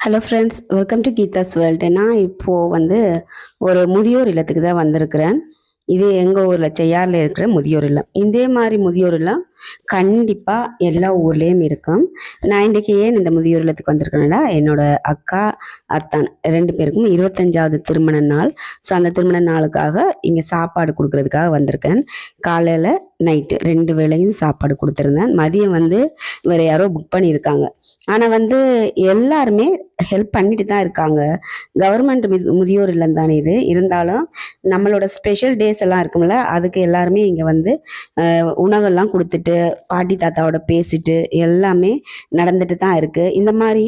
Hello friends welcome to Geetha's world நான் இப்போது வந்து ஒரு முதியோர் இல்லத்துக்கு தான் வந்திருக்கிறேன். இது எங்கள் ஊரில் செய்யாரில் இருக்கிற முதியோர் இல்லம். இதே மாதிரி முதியோர் இல்லம் கண்டிப்பாக எல்லா ஊர்லேயும் இருக்கும். நான் இன்றைக்கி ஏன் இந்த முதியோர் இல்லத்துக்கு வந்திருக்கேன்னா என்னோட அக்கா அத்தான் ரெண்டு பேருக்கும் இருபத்தஞ்சாவது திருமண நாள். ஸோ அந்த திருமண நாளுக்காக இங்கே சாப்பாடு கொடுக்கறதுக்காக வந்திருக்கேன். காலையில் நைட்டு ரெண்டு வேளையும் சாப்பாடு கொடுத்துருந்தேன். மதியம் வந்து வேறு யாரோ புக் பண்ணியிருக்காங்க. ஆனால் வந்து எல்லாருமே ஹெல்ப் பண்ணிட்டு தான் இருக்காங்க. கவர்மெண்ட் முதியோர் இல்லம் தானே இது. இருந்தாலும் நம்மளோட ஸ்பெஷல் டேஸ் எல்லாம் இருக்கும்ல அதுக்கு எல்லாருமே இங்கே வந்து உணவெல்லாம் கொடுத்துட்டு பாட்டி தாத்தாவோட பேசிட்டு எல்லாமே நடந்துட்டு தான் இருக்குது இந்த மாதிரி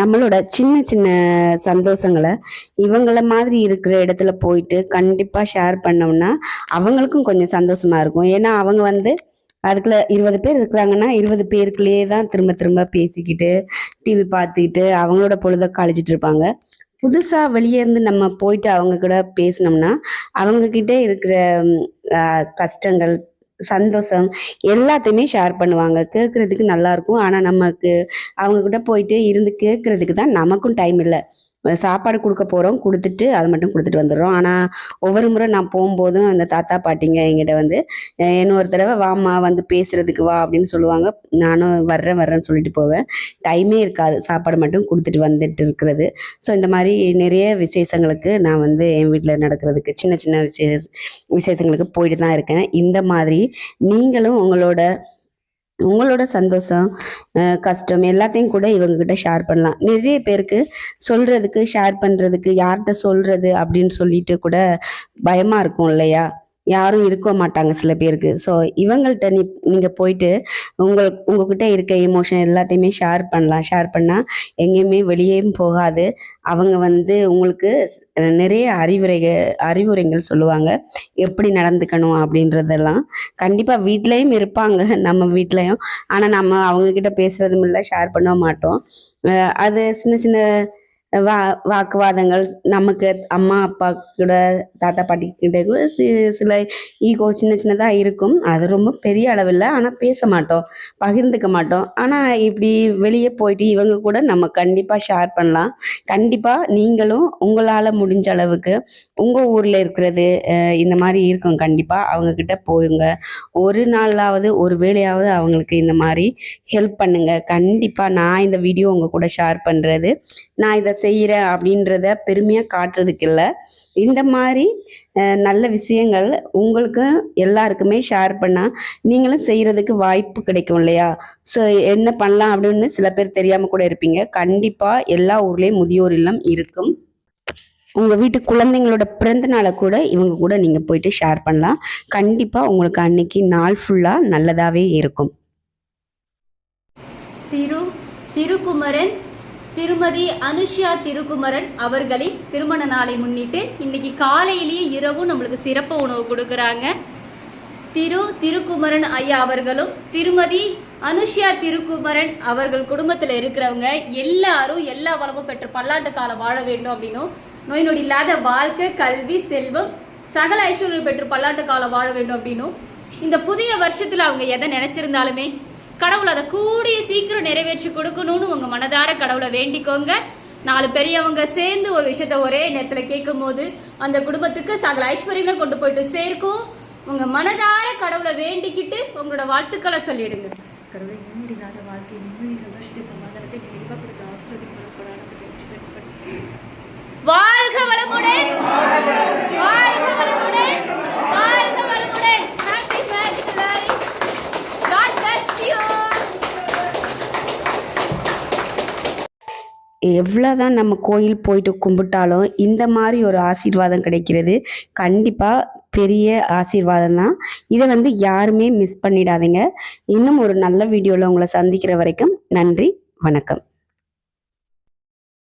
நம்மளோட சின்ன சின்ன சந்தோஷங்களை இவங்கள மாதிரி இருக்கிற இடத்துல போயிட்டு கண்டிப்பாக ஷேர் பண்ணோம்னா அவங்களுக்கும் கொஞ்சம் சந்தோஷமா இருக்கும். ஏன்னா அவங்க வந்து அதுக்குள்ள இருபது பேர் இருக்கிறாங்கன்னா இருபது பேருக்குள்ளேயே தான் திரும்ப திரும்ப பேசிக்கிட்டு டிவி பார்த்துக்கிட்டு அவங்களோட பொழுத கழிச்சிட்டு இருப்பாங்க. புதுசா வெளியே இருந்து நம்ம போயிட்டு அவங்க கூட பேசினோம்னா அவங்க கிட்ட இருக்கிற கஷ்டங்கள் சந்தோஷம் எல்லாத்தையுமே ஷேர் பண்ணுவாங்க. கேட்கறதுக்கு நல்லா இருக்கும். ஆனா நமக்கு அவங்க கிட்ட போயிட்டு இருந்து கேட்கறதுக்கு தான் நமக்கும் டைம் இல்லை. சாப்பாடு கொடுக்க போகிறோம் கொடுத்துட்டு அதை மட்டும் கொடுத்துட்டு வந்துடுறோம். ஆனால் ஒவ்வொரு முறை நான் போகும்போதும் அந்த தாத்தா பாட்டிங்க எங்கிட்ட வந்து இன்னொரு தடவை வாம்மா வந்து பேசுகிறதுக்கு வா அப்படின்னு சொல்லுவாங்க. நானும் வர்றேன் வர்றேன்னு சொல்லிட்டு போவேன். டைமே இருக்காது. சாப்பாடு மட்டும் கொடுத்துட்டு வந்துட்டு இருக்கிறது. ஸோ இந்த மாதிரி நிறைய விசேஷங்களுக்கு நான் வந்து என் வீட்டில் நடக்கிறதுக்கு சின்ன சின்ன விசேஷ விசேஷங்களுக்கு போயிட்டு தான் இருக்கேன். இந்த மாதிரி நீங்களும் உங்களோட உங்களோட சந்தோஷம் கஷ்டம் எல்லாத்தையும் கூட இவங்க கிட்ட ஷேர் பண்ணலாம். நிறைய பேருக்கு சொல்றதுக்கு ஷேர் பண்றதுக்கு யார்கிட்ட சொல்றது அப்படின்னு சொல்லிட்டு கூட பயமா இருக்கும் இல்லையா? யாரும் இருக்க மாட்டாங்க சில பேருக்கு. ஸோ இவங்கள்ட்ட நீ நீங்கள் போயிட்டு உங்கள் உங்ககிட்ட இருக்க எமோஷன் எல்லாத்தையுமே ஷேர் பண்ணலாம். ஷேர் பண்ணால் எங்கேயுமே வெளியேயும் போகாது. அவங்க வந்து உங்களுக்கு நிறைய அறிவுரைகள் அறிவுரைகள் சொல்லுவாங்க. எப்படி நடந்துக்கணும் அப்படின்றதெல்லாம் கண்டிப்பாக வீட்லேயும் இருப்பாங்க. நம்ம வீட்லேயும். ஆனால் நம்ம அவங்க பேசுகிறதும் இல்லை ஷேர் பண்ண மாட்டோம். அது சின்ன சின்ன வா வாக்குவாதங்கள் நமக்கு அம்மா அப்பா கூட தாத்தா பாட்டி கிட்ட கூட சில ஈகோ சின்ன சின்னதாக இருக்கும். அது ரொம்ப பெரிய அளவில் ஆனால் பேச மாட்டோம். பகிர்ந்துக்க மாட்டோம். ஆனால் இப்படி வெளியே போயிட்டு இவங்க கூட நம்ம கண்டிப்பாக ஷேர் பண்ணலாம். கண்டிப்பாக நீங்களும் உங்களால் முடிஞ்ச அளவுக்கு உங்கள் ஊரில் இருக்கிறது இந்த மாதிரி இருக்கும். கண்டிப்பாக அவங்கக்கிட்ட போயுங்க. ஒரு நாளாவது ஒரு வேளையாவது அவங்களுக்கு இந்த மாதிரி ஹெல்ப் பண்ணுங்கள் கண்டிப்பாக நான் இந்த வீடியோ உங்கள் கூட ஷேர் பண்ணுறது நான் இதை செய்கிற அப்படின்றத பெருமையாக காட்டுறதுக்கு இல்லை இந்த மாதிரி நல்ல விஷயங்கள் உங்களுக்கு எல்லாருக்குமே ஷேர் பண்ணால் நீங்களும் செய்கிறதுக்கு வாய்ப்பு கிடைக்கும் இல்லையா? ஸோ என்ன பண்ணலாம் அப்படின்னு சில பேர் தெரியாமல் கூட இருப்பீங்க. கண்டிப்பாக எல்லா ஊர்லேயும் முதியோர் இல்லம் இருக்கும். உங்கள் வீட்டு குழந்தைங்களோட பிறந்த நாளை கூட இவங்க கூட நீங்கள் போயிட்டு ஷேர் பண்ணலாம். கண்டிப்பாக உங்களுக்கு அன்னைக்கு நாள் ஃபுல்லாக நல்லதாகவே இருக்கும். திரு திருக்குமரன் திருமதி அனுஷ்யா திருக்குமரன் அவர்களின் திருமண நாளை முன்னிட்டு இன்னைக்கு காலையிலேயே இரவும் நம்மளுக்கு சிறப்பு உணவு கொடுக்குறாங்க. திரு திருக்குமரன் ஐயா அவர்களும் திருமதி அனுஷ்யா திருக்குமரன் அவர்கள் குடும்பத்தில் இருக்கிறவங்க எல்லாரும் எல்லா வளமும் பெற்று பல்லாண்டு காலம் வாழ வேண்டும் அப்படின்னும் நோய் நொடி இல்லாத வாழ்க்கை கல்வி செல்வம் சகல ஐஸ்வர்யம் பெற்று பல்லாண்டு காலம் வாழ வேண்டும் அப்படின்னும். இந்த புதிய வருஷத்தில் அவங்க எதை நினைச்சிருந்தாலுமே கடவுள் அதை கூடிய சீக்கிரம் நிறைவேற்றி கொடுக்கணும்னு உங்க மனதார கடவுளை வேண்டிக்கோங்க. நாலு பெரியவங்க சேர்ந்து ஒரு விஷயத்த ஒரே நேரத்துல கேட்கும் போது அந்த குடும்பத்துக்கு சகல ஐஸ்வர்யங்களும் கொண்டு போயிட்டு சேர்க்கும். உங்க மனதார கடவுளை வேண்டிக்கிட்டு உங்களோட வாழ்த்துக்களை சொல்லிடுங்க. கடவுளை நிம்மதி இல்லாத வாழ்க்கை நிம்மதி சந்தோஷத்தை சமாதானத்தை நிறைவா கொடுத்து ஆசிரியப்படப்படாத வாழ்க வளமுடன் வாழ்க வளமுடன் வாழ்க வளமுடன் happy married life God bless you எவ்வளோதான் நம்ம கோயில் போயிட்டு கும்பிட்டாலும் இந்த மாதிரி ஒரு ஆசீர்வாதம் கிடைக்கிறது கண்டிப்பாக பெரிய ஆசீர்வாதம் தான் இதை வந்து யாருமே மிஸ் பண்ணிடாதீங்க. இன்னும் ஒரு நல்ல வீடியோவில் உங்களை சந்திக்கிற வரைக்கும் நன்றி வணக்கம்.